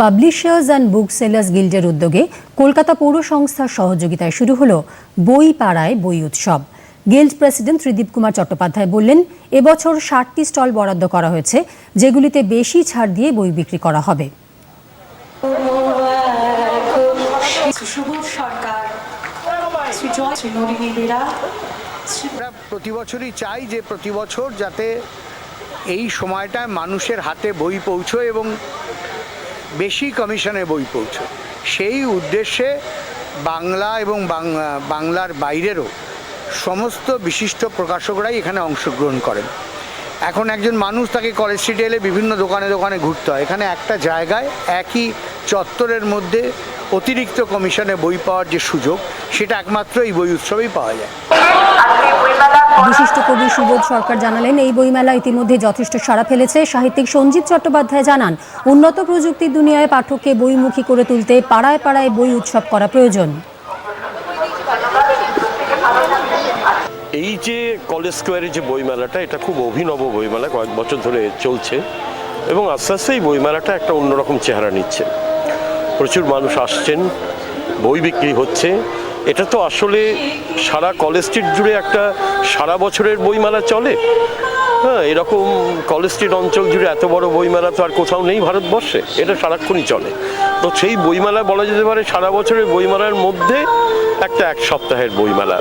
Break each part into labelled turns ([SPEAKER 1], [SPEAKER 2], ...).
[SPEAKER 1] Publishers and book sellers গিল্ডের উদ্যোগে কলকাতা পৌর সংস্থার সহযোগিতায় শুরু হলো বই পাড়ায় বই উৎসব। গিল্ড প্রেসিডেন্ট ত্রিদীপ কুমার চট্টোপাধ্যায় বললেন, এবছর ষাটটি স্টল বরাদ্দ করা হয়েছে, যেগুলিতে বেশি ছাড় দিয়ে বই বিক্রি করা হবে।
[SPEAKER 2] প্রতি বছরই চাই যে প্রতি বছর যাতে এই সময়টায় মানুষের হাতে বই পৌঁছয় এবং বেশি কমিশনে বই পৌঁছয় সেই উদ্দেশ্যে বাংলা এবং বাংলার বাইরেরও সমস্ত বিশিষ্ট প্রকাশকরাই এখানে অংশগ্রহণ করেন। এখন একজন মানুষ তাকে কলেজ স্ট্রিটে এলে বিভিন্ন দোকানে দোকানে ঘুরতে হয়। এখানে একটা জায়গায় একই চত্বরের মধ্যে অতিরিক্ত কমিশনে বই পাওয়ার যে সুযোগ সেটা একমাত্র এই বই উৎসবেই পাওয়া যায়।
[SPEAKER 1] বিশিষ্ট কবি সুবোধ সরকার জানালেন এই বইমেলা ইতিমধ্যে যথেষ্ট সাড়া ফেলেছে। সাহিত্যিক সঞ্জিত চট্টোপাধ্যায় জানান উন্নত প্রযুক্তির দুনিয়ায় পাঠককে বইমুখী করে তুলতে পাড়ায় পাড়ায় বই উৎসব করা প্রয়োজন।
[SPEAKER 3] এই যে কলেজ স্কোয়ারে যে বইমেলাটা এটা খুব অভিনব বইমেলা কয়েক বছর ধরে চলছে। এবং আস্তে আস্তে এই বইমেলাটা একটা অন্যরকম চেহারা নিচ্ছে। প্রচুর মানুষ আসছেন, বই বিক্রি হচ্ছে। এটা তো আসলে সারা কলেজ স্ট্রিট জুড়ে একটা সারা বছরের বইমেলা চলে। হ্যাঁ এরকম কলেজ স্ট্রিট অঞ্চল জুড়ে এত বড় বইমেলা তো আর কোথাও নেই ভারতবর্ষে, এটা সারাক্ষণই চলে। তো সেই বইমেলা বলা যেতে পারে সারা বছরের বইমেলার মধ্যে একটা এক সপ্তাহের বইমেলা।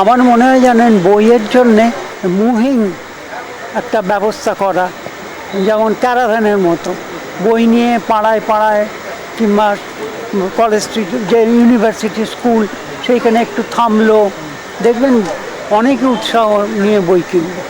[SPEAKER 4] আমার মনে হয় জানেন, বইয়ের জন্যে মুভিং একটা ব্যবস্থা করা, যেমন ক্যারাভ্যানের মতো। বই নিয়ে পাড়ায় পাড়ায় কিংবা কলেজ স্ট্রিট যে ইউনিভার্সিটি স্কুল সেইখানে একটু থামলো। দেখবেন অনেকে উৎসাহ নিয়ে বই কিনবে।